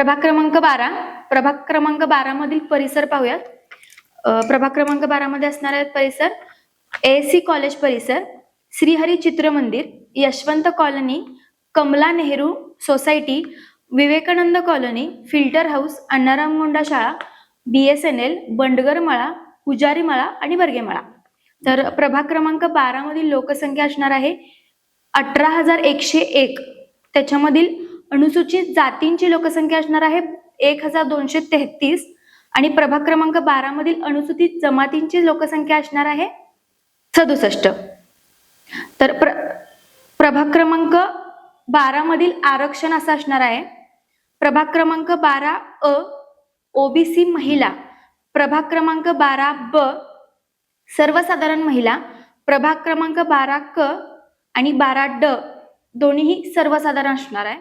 प्रभाग क्रमांक बारा. प्रभाग क्रमांक बारा मधील परिसर पाहूयात. प्रभाग क्रमांक बारा मध्ये असणार आहेत परिसर. एसी कॉलेज परिसर Shrihari Chitra Mandir Yashwant colony Kamala Nehru society Vivekanand colony filter house Annaram Gonda शाळा बीएसएनएल बंडगर मळा पुजारी मळा आणि बर्गे मळा. तर प्रभाग क्रमांक बारा मधील लोकसंख्या असणार आहे अठरा हजार एकशे एक. त्याच्यामधील अनुसूचित जातींची लोकसंख्या असणार आहे एक हजार दोनशे तेहतीस आणि प्रभाग क्रमांक बारा मधील अनुसूचित जमातींची लोकसंख्या असणार आहे सदुसष्ट. तर प्र प्रभाग क्रमांक बारा मधील आरक्षण असं असणार आहे. प्रभाग क्रमांक बारा अ ओबीसी महिला. प्रभाग क्रमांक बारा ब सर्वसाधारण महिला. प्रभाग क्रमांक बारा क आणि बारा ड दोन्हीही सर्वसाधारण असणार आहे.